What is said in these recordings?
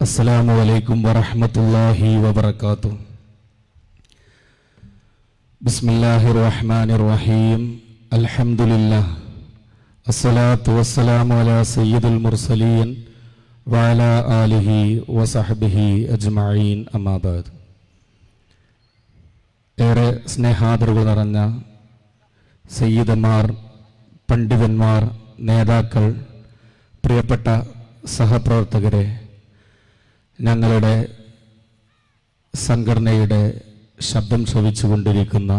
അസ്സലാമു അലൈക്കും വറഹമത്തല്ലാഹി വബർക്കാത്തു ബിസ്മില്ലാഹി റഹ്മാൻ റഹീം അൽഹംദുലില്ലാ അസ്സലാത്തു വസ്സലാമു അലാ സയ്യിദുൽ മുർസലീൻ വാല ആലിഹി വസഹബിഹി അജ്മഈൻ. അമാബാദ് ഏറെ സ്നേഹാദരവ് നിറഞ്ഞ സയ്യിദന്മാർ പണ്ഡിതന്മാർ നേതാക്കൾ പ്രിയപ്പെട്ട സഹപ്രവർത്തകരെ ഞങ്ങളുടെ സംഘടനയുടെ ശബ്ദം ശ്രവിച്ചുകൊണ്ടിരിക്കുന്ന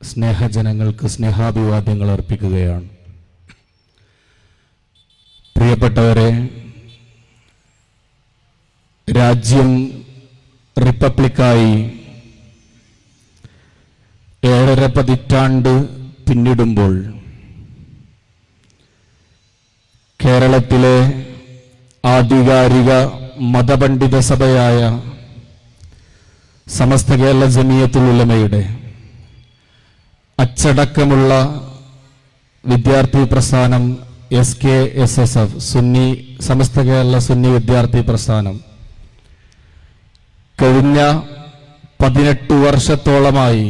സ്നേഹജനങ്ങൾക്ക് സ്നേഹാഭിവാദ്യങ്ങൾ അർപ്പിക്കുകയാണ്. പ്രിയപ്പെട്ടവരെ രാജ്യം റിപ്പബ്ലിക്കായി ഏഴര പതിറ്റാണ്ട് പിന്നിടുമ്പോൾ കേരളത്തിലെ ആധികാരിക മതപണ്ഡിത സഭയായ സമസ്ത കേരള ജമീയത്തുൽ ഉലമയുടെ അച്ചടക്കമുള്ള വിദ്യാർത്ഥി പ്രസ്ഥാനം S K S S F Sunni Samastha Kerala Sunni വിദ്യാർത്ഥി പ്രസ്ഥാനം. കഴിഞ്ഞ പതിനെട്ട് വർഷത്തോളമായി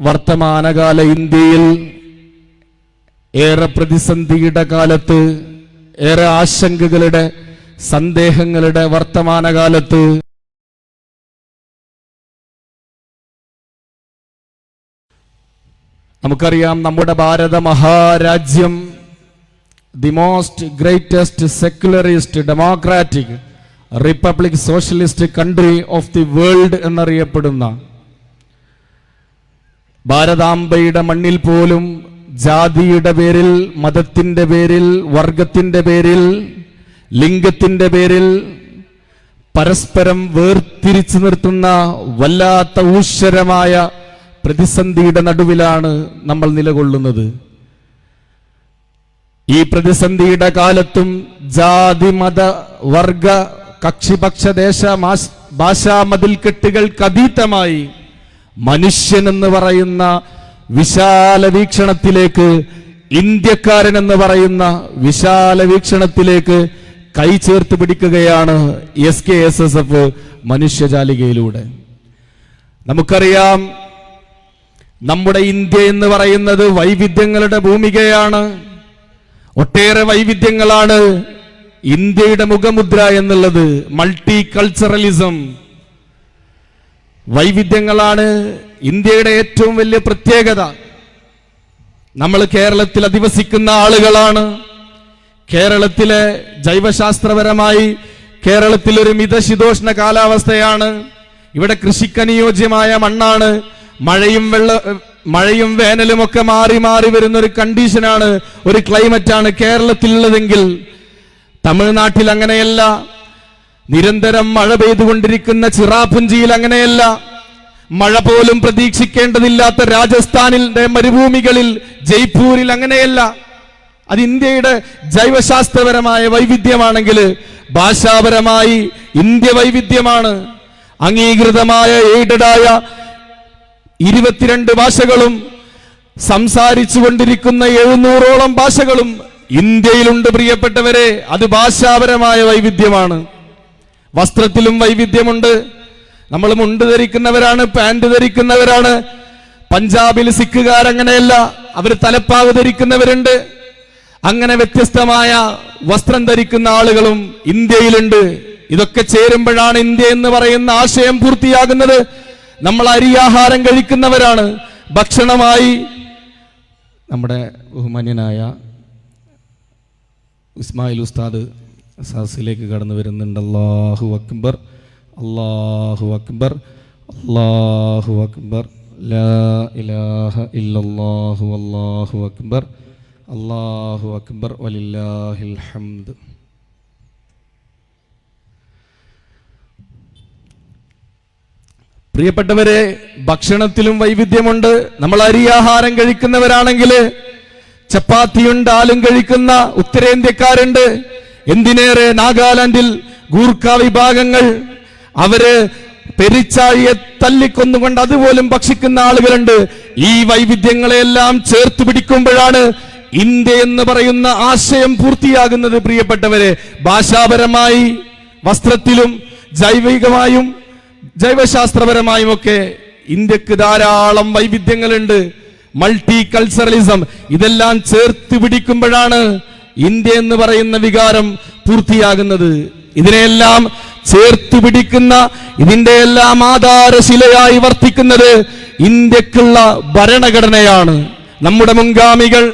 വർത്തമാനകാല ഇന്ത്യയിൽ ഏറെ പ്രതിസന്ധിയുടെ കാലത്ത് ഏറെ ആശങ്കകളുടെ സന്ദേഹങ്ങളുടെ വർത്തമാനകാലത്ത് നമുക്കറിയാം നമ്മുടെ ഭാരത മഹാരാജ്യം the most greatest secularist democratic republic socialist country of the world എന്നറിയപ്പെടുന്ന ഭാരതാംബയുടെ മണ്ണിൽ പോലും ജാതിയുടെ പേരിൽ മതത്തിന്റെ പേരിൽ വർഗത്തിന്റെ പേരിൽ ലിംഗത്തിന്റെ പേരിൽ പരസ്പരം വേർതിരിച്ചു നിർത്തുന്ന വല്ലാത്ത ഊശ്വരമായ പ്രതിസന്ധിയുടെ നടുവിലാണ് നമ്മൾ നിലകൊള്ളുന്നത്. ഈ പ്രതിസന്ധിയുടെ കാലത്തും ജാതി മത വർഗ കക്ഷിപക്ഷ ദേശ ഭാഷാ മതിൽ മതിൽക്കെട്ടുകൾക്ക് അതീതമായി മനുഷ്യൻ എന്ന് പറയുന്ന വിശാല വീക്ഷണത്തിലേക്ക് ഇന്ത്യക്കാരൻ എന്ന് പറയുന്ന വിശാല വീക്ഷണത്തിലേക്ക് കൈ ചേർത്ത് പിടിക്കുകയാണ് S K S S F മനുഷ്യജാലികയിലൂടെ. നമുക്കറിയാം നമ്മുടെ ഇന്ത്യ എന്ന് പറയുന്നത് വൈവിധ്യങ്ങളുടെ ഭൂമികയാണ്. ഒട്ടേറെ വൈവിധ്യങ്ങളാണ് ഇന്ത്യയുടെ മുഖമുദ്ര എന്നുള്ളത് മൾട്ടി കൾച്ചറലിസം വൈവിധ്യങ്ങളാണ് ഇന്ത്യയുടെ ഏറ്റവും വലിയ പ്രത്യേകത. നമ്മൾ കേരളത്തിൽ അധിവസിക്കുന്ന ആളുകളാണ്. കേരളത്തിലെ ജൈവശാസ്ത്രപരമായി കേരളത്തിൽ ഒരു മിതശീതോഷ്ണ കാലാവസ്ഥയാണ്. ഇവിടെ കൃഷിക്കനുയോജ്യമായ മണ്ണാണ്. മഴയും വെള്ള മഴയും വേനലും ഒക്കെ മാറി മാറി വരുന്ന ഒരു കണ്ടീഷനാണ് ഒരു ക്ലൈമറ്റാണ് കേരളത്തിലുള്ളതെങ്കിൽ. തമിഴ്നാട്ടിൽ അങ്ങനെയല്ല. നിരന്തരം മഴ പെയ്തുകൊണ്ടിരിക്കുന്ന ചിറാപുഞ്ചിയിൽ അങ്ങനെയല്ല. മഴ പോലും പ്രതീക്ഷിക്കേണ്ടതില്ലാത്ത രാജസ്ഥാനിലെ മരുഭൂമികളിൽ ജയ്പൂരിൽ അങ്ങനെയല്ല. അത് ഇന്ത്യയുടെ ജൈവശാസ്ത്രപരമായ വൈവിധ്യമാണെങ്കിൽ ഭാഷാപരമായി ഇന്ത്യ വൈവിധ്യമാണ്. അംഗീകൃതമായ എയ്ഡഡായ ഇരുപത്തിരണ്ട് ഭാഷകളും സംസാരിച്ചു കൊണ്ടിരിക്കുന്ന എഴുന്നൂറോളം ഭാഷകളും ഇന്ത്യയിലുണ്ട് പ്രിയപ്പെട്ടവരെ. അത് ഭാഷാപരമായ വൈവിധ്യമാണ്. വസ്ത്രത്തിലും വൈവിധ്യമുണ്ട്. നമ്മൾ മുണ്ട് ധരിക്കുന്നവരാണ് പാന്റ് ധരിക്കുന്നവരാണ്. പഞ്ചാബിൽ സിഖുകാർ അങ്ങനെയല്ല അവർ തലപ്പാവ് ധരിക്കുന്നവരുണ്ട്. അങ്ങനെ വ്യത്യസ്തമായ വസ്ത്രം ധരിക്കുന്ന ആളുകളും ഇന്ത്യയിലുണ്ട്. ഇതൊക്കെ ചേരുമ്പോഴാണ് ഇന്ത്യ എന്ന് പറയുന്ന ആശയം പൂർത്തിയാകുന്നത്. നമ്മൾ അരിയാഹാരം കഴിക്കുന്നവരാണ്. ഭക്ഷണമായി നമ്മുടെ ബഹുമാന്യനായ ഉസ്മായിൽ ഉസ്താദ് സദസ്സിലേക്ക് കടന്നു വരുന്നുണ്ട് അള്ളാഹു അക്ബർ. അള്ളാഹു അക്ബർ. അള്ളാഹു അക്ബർ. ലാ ഇലാഹ ഇല്ലല്ലാഹു അല്ലാഹു അക്ബർ. അള്ളാഹു അക്ബർ. വലില്ലാഹിൽ ഹംദ്. പ്രിയപ്പെട്ടവരെ ഭക്ഷണത്തിലും വൈവിധ്യമുണ്ട്. നമ്മൾ അരിയാഹാരം കഴിക്കുന്നവരാണെങ്കിൽ ചപ്പാത്തിയും ഡാലും കഴിക്കുന്ന ഉത്തരേന്ത്യക്കാരുണ്ട്. എന്തിനേറെ നാഗാലാൻഡിൽ ഗൂർഖ വിഭാഗങ്ങൾ അവർ പെരിച്ചാഴിയെ തല്ലിക്കൊന്നുകൊണ്ട് അതുപോലും ഭക്ഷിക്കുന്ന ആളുകളുണ്ട്. ഈ വൈവിധ്യങ്ങളെല്ലാം ചേർത്ത് പിടിക്കുമ്പോഴാണ് ഇന്ത്യ എന്ന് പറയുന്ന ആശയം പൂർത്തിയാകുന്നത് പ്രിയപ്പെട്ടവരെ. ഭാഷാപരമായി വസ്ത്രത്തിലും ജൈവികമായും ജൈവശാസ്ത്രപരമായും ഒക്കെ ഇന്ത്യയ്ക്ക് ധാരാളം വൈവിധ്യങ്ങളുണ്ട്. മൾട്ടി കൾച്ചറലിസം ഇതെല്ലാം ചേർത്ത് പിടിക്കുമ്പോഴാണ് ഇന്ത്യ എന്ന് പറയുന്ന വികാരം പൂർത്തിയാകുന്നത് ഇതിനെയെല്ലാം ചേർത്ത് പിടിക്കുന്ന ഇതിന്റെ എല്ലാം ആധാരശിലയായി വർത്തിക്കുന്നത് ഇന്ത്യക്കുള്ള ഭരണഘടനയാണ്. നമ്മുടെ മുൻഗാമികൾ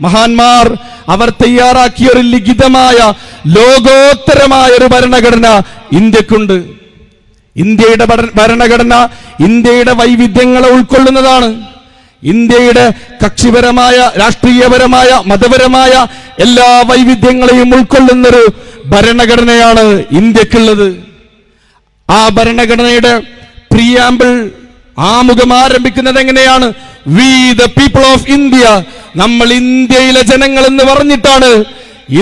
മഹാന്മാർ അവർ തയ്യാറാക്കിയ ഒരു ലിഖിതമായ ലോകോത്തരമായ ഒരു ഭരണഘടന ഇന്ത്യക്കുണ്ട്. ഇന്ത്യയുടെ ഭര- ഭരണഘടന ഇന്ത്യയുടെ വൈവിധ്യങ്ങളെ ഉൾക്കൊള്ളുന്നതാണ്. ഇന്ത്യയുടെ കക്ഷിപരമായ രാഷ്ട്രീയപരമായ മതപരമായ എല്ലാ വൈവിധ്യങ്ങളെയും ഉൾക്കൊള്ളുന്നൊരു ഭരണഘടനയാണ് ഇന്ത്യക്കുള്ളത്. ആ ഭരണഘടനയുടെ പ്രിയാമ്പിൾ ആമുഖം ആരംഭിക്കുന്നത് എങ്ങനെയാണ്? We the people of India നമ്മൾ ഇന്ത്യയിലെ ജനങ്ങൾ എന്ന് പറഞ്ഞിട്ടാണ്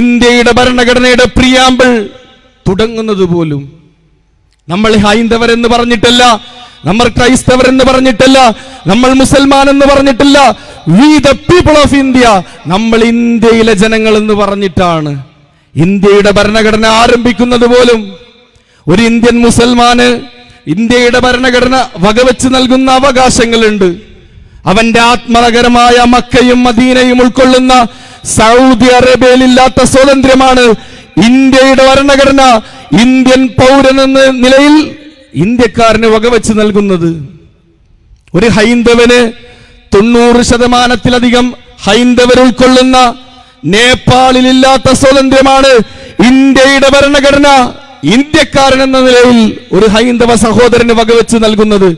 ഇന്ത്യയുടെ ഭരണഘടനയുടെ പ്രിയാമ്പിൾ തുടങ്ങുന്നത് പോലും. നമ്മൾ ഹൈന്ദവരെന്ന് പറഞ്ഞിട്ടല്ല നമ്മൾ ക്രൈസ്തവരെന്ന് പറഞ്ഞിട്ടല്ല നമ്മൾ മുസൽമാൻ എന്ന് പറഞ്ഞിട്ടില്ല. We the people of India നമ്മൾ ഇന്ത്യയിലെ ജനങ്ങൾ എന്ന് പറഞ്ഞിട്ടാണ്. ഇന്ത്യയുടെ ഭരണഘടന ആരംഭിക്കുന്നത് പോലും. ഒരു ഇന്ത്യൻ മുസൽമാന് ഇന്ത്യയുടെ ഭരണഘടന വകവെച്ച് നൽകുന്ന അവകാശങ്ങളുണ്ട്. അവന്റെ ആത്മനഗരമായ മക്കയും മദീനയും ഉൾക്കൊള്ളുന്ന സൗദി അറേബ്യയിൽ ഇല്ലാത്ത സ്വാതന്ത്ര്യമാണ് ഇന്ത്യയുടെ ഭരണഘടന. ഇന്ത്യൻ പൗരൻ എന്ന നിലയിൽ ഇന്ത്യക്കാരന് വകവെച്ച് നൽകുന്നത്. ഒരു ഹൈന്ദവന് തൊണ്ണൂറ് ശതമാനത്തിലധികം ഹൈന്ദവർ ഉൾക്കൊള്ളുന്ന നേപ്പാളിൽ ഇല്ലാത്ത സ്വാതന്ത്ര്യമാണ് ഇന്ത്യയുടെ ഭരണഘടന. ഇന്ത്യക്കാരൻ എന്ന നിലയിൽ ഒരു ഹൈന്ദവ സഹോദരന് വകവെച്ച് നൽകുന്നത്.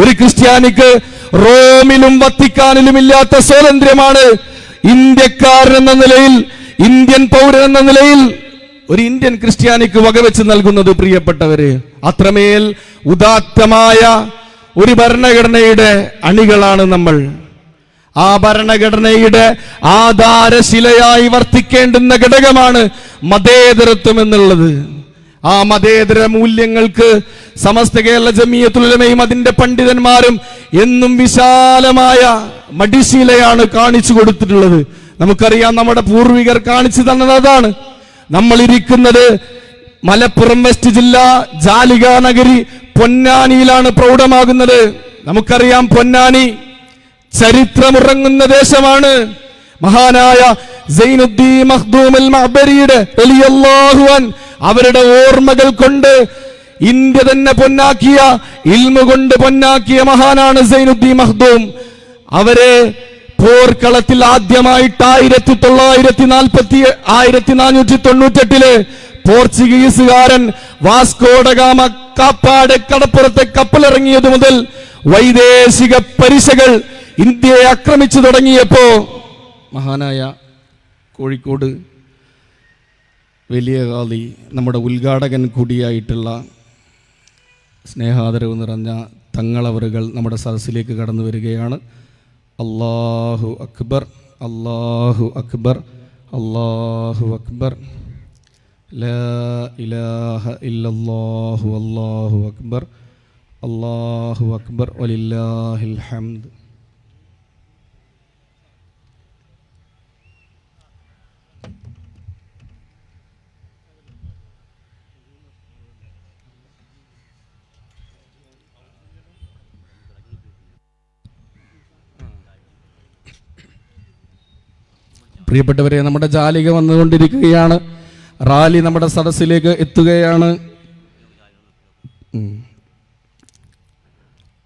ഒരു ക്രിസ്ത്യാനിക്ക് റോമിലും വത്തിക്കാനിലും ഇല്ലാത്ത സ്വാതന്ത്ര്യമാണ് ഇന്ത്യക്കാരൻ എന്ന നിലയിൽ ഇന്ത്യൻ പൗരൻ എന്ന നിലയിൽ ഒരു ഇന്ത്യൻ ക്രിസ്ത്യാനിക്ക് വകവെച്ച് നൽകുന്നത് പ്രിയപ്പെട്ടവര്. അത്രമേൽ ഉദാത്തമായ ഒരു ഭരണഘടനയുടെ അണികളാണ് നമ്മൾ. ആ ഭരണഘടനയുടെ ആധാരശിലയായി വർത്തിക്കേണ്ടുന്ന ഘടകമാണ് മതേതരത്വം എന്നുള്ളത്. ആ മതേതര മൂല്യങ്ങൾക്ക് സമസ്ത കേരള ജമീയത്തുലമയും അതിന്റെ പണ്ഡിതന്മാരും എന്നും വിശാലമായ മടിശീലയാണ് കാണിച്ചു കൊടുത്തിട്ടുള്ളത്. നമുക്കറിയാം നമ്മുടെ പൂർവികർ കാണിച്ചു തന്നതാണ് അതാണ്. നമ്മൾ ഇരിക്കുന്നത് മലപ്പുറം വെസ്റ്റ് ജില്ല ജാലിക നഗരി പൊന്നാനിയിലാണ് പ്രൗഢമാകുന്നത്. നമുക്കറിയാം പൊന്നാനി ചരിത്രമുറങ്ങുന്ന ദേശമാണ്. മഹാനായ അവരുടെ ഓർമ്മകൾ കൊണ്ട് ഇന്ത്യ തന്നെ പൊന്നാക്കിയ ഇൽമ കൊണ്ട് പൊന്നാക്കിയ മഹാനാണ് സൈനുദ്ദീൻ മഹ്ദൂം. അവരെ പോർക്കളത്തിൽ ആദ്യമായിട്ട് ആയിരത്തി തൊള്ളായിരത്തി നാൽപ്പത്തി ആയിരത്തി നാനൂറ്റി തൊണ്ണൂറ്റെട്ടിൽ പോർച്ചുഗീസുകാരൻ വാസ്കോഡഗാമ കാപ്പാട് കടപ്പുറത്തെ കപ്പലിറങ്ങിയത് മുതൽ വൈദേശിക പരിശകൾ ഇന്ത്യയെ ആക്രമിച്ചു തുടങ്ങിയപ്പോ മഹാനായ കോഴിക്കോട് വലിയ കാളി നമ്മുടെ ഉദ്ഘാടകൻ കൂടിയായിട്ടുള്ള സ്നേഹാദരവ് നിറഞ്ഞ തങ്ങളവറുകൾ നമ്മുടെ സദസ്സിലേക്ക് കടന്നു വരികയാണ്. അള്ളാഹു അക്ബർ അള്ളാഹു അക്ബർ അള്ളാഹു അക്ബർ. ലാ ഇലാഹ ഇല്ലല്ലാഹു അല്ലാഹു അക്ബർ. അല്ലാഹു അക്ബർ. ولله ഹംദ്. പ്രിയപ്പെട്ടവരെ നമ്മുടെ ജാലിക വന്നുകൊണ്ടിരിക്കുകയാണ്. റാലി നമ്മുടെ സദസ്സിലേക്ക് എത്തുകയാണ്.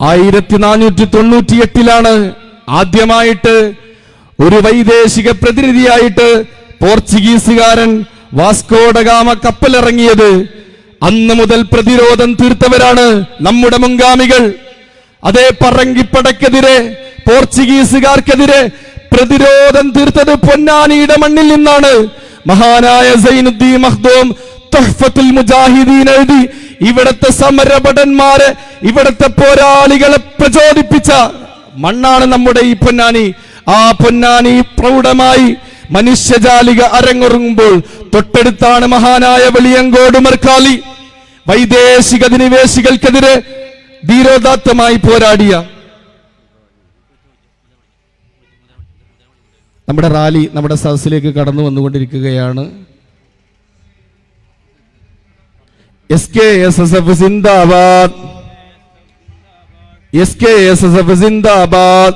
ആയിരത്തി നാനൂറ്റി തൊണ്ണൂറ്റി എട്ടിലാണ് ആദ്യമായിട്ട് ഒരു വൈദേശിക പ്രതിനിധിയായിട്ട് പോർച്ചുഗീസുകാരൻ വാസ്കോഡഗാമ കപ്പലിറങ്ങിയത്. അന്ന് മുതൽ പ്രതിരോധം തീർത്തവരാണ് നമ്മുടെ മുൻഗാമികൾ. അതേ പറങ്കിപ്പടക്കെതിരെ പോർച്ചുഗീസുകാർക്കെതിരെ പ്രതിരോധം തീർത്തത് പൊന്നാനിയുടെ മണ്ണിൽ നിന്നാണ്. മഹാനായ സൈനുദ്ദീൻ മഖ്ദൂം തഹ്ഫത്തുൽ മുജാഹിദീൻ എഴുതി ഇവിടത്തെ സമരഭടന്മാരെ ഇവിടത്തെ പോരാളികളെ പ്രചോദിപ്പിച്ച മണ്ണാണ് നമ്മുടെ ഈ പൊന്നാനി. ആ പൊന്നാനി പ്രൗഢമായി മനുഷ്യജാലിക അരങ്ങുറങ്ങുമ്പോൾ തൊട്ടടുത്താണ് മഹാനായ വെളിയങ്കോട് മർക്കാലി. വൈദേശിക അധിനിവേശികൾക്കെതിരെ ധീരോദാത്തമായി പോരാടിയ നമ്മുടെ റാലി നമ്മുടെ സദസ്സിലേക്ക് കടന്നു വന്നുകൊണ്ടിരിക്കുകയാണ്. S K S S F സിന്ദാബാദ്. S K S S F സിന്ദാബാദ്.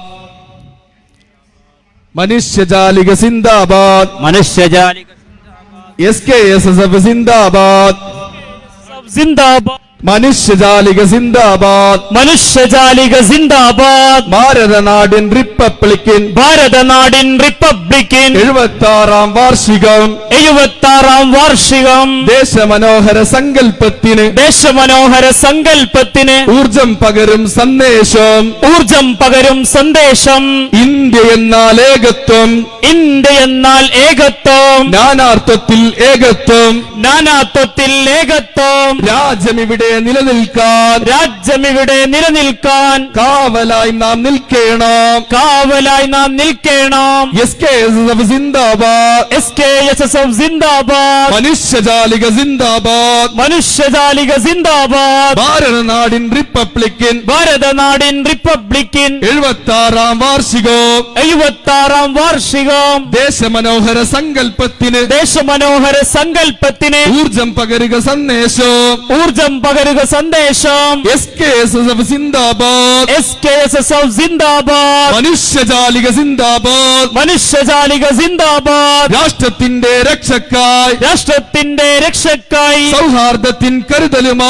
മനുഷ്യജാലിക സിന്ദാബാദ്. മനുഷ്യജാലിക S K S S F സിന്ദാബാദ്. സിന്ദാബാദ്. മനുഷ്യജാലിക സിന്ദാബാദ്. മനുഷ്യജാലിക സിന്ദാബാദ്. ഭാരതനാടിൻ റിപ്പബ്ലിക്കിൻ. ഭാരതനാടിൻ റിപ്പബ്ലിക്കിൻ. എഴുപത്തി ആറാം വാർഷികം. എഴുപത്തി ആറാം വാർഷികം. ദേശമനോഹര സങ്കല്പത്തിന് ദേശമനോഹര സങ്കല്പത്തിന് ഊർജം പകരും സന്ദേശം. ഊർജം പകരും സന്ദേശം. ഇന്ത്യ എന്നാൽ ഏകത്വം. ഇന്ത്യ എന്നാൽ ഏകത്വം. നാനാർത്ഥത്തിൽ ഏകത്വം. നാനാത്വത്തിൽ ഏകത്വം. രാജ്യം ഇവിടെ നിലനിൽക്കാൻ. രാജ്യം ഇവിടെ നിലനിൽക്കാൻ. കാവലായി നാം നിൽക്കണം. കാവലായി നാം നിൽക്കണം. S K S S F സിന്ദാബാദ്. S K S S F സിന്ദാബാദ്. മനുഷ്യജാലിക സിന്ദാബാദ്. മനുഷ്യജാലിക സിന്ദാബാദ്. ഭാരതനാടിൻ റിപ്പബ്ലിക്കിൻ. ഭാരതനാടിൻ റിപ്പബ്ലിക്കിൻ. എഴുപത്തി ആറാം വാർഷികം. എഴുപത്തി ആറാം വാർഷികം. ദേശമനോഹര സങ്കല്പത്തിന്. ദേശമനോഹര സങ്കല്പത്തിന്. ഊർജം പകരുക സന്ദേശം. ഊർജം പകരുക സന്ദേശം. S K S S F സിന്ദാബാദ്. S K S S F സിന്ദാബാദ്. മനുഷ്യജാലിക സിന്ദാബാദ്. മനുഷ്യജാലിക സിന്ദാബാദ്. രാഷ്ട്രത്തിന്റെ രക്ഷക്കായി. രാഷ്ട്രത്തിന്റെ രക്ഷക്കായി. സൗഹാർദ്ദത്തിൻ കരുതലുമായി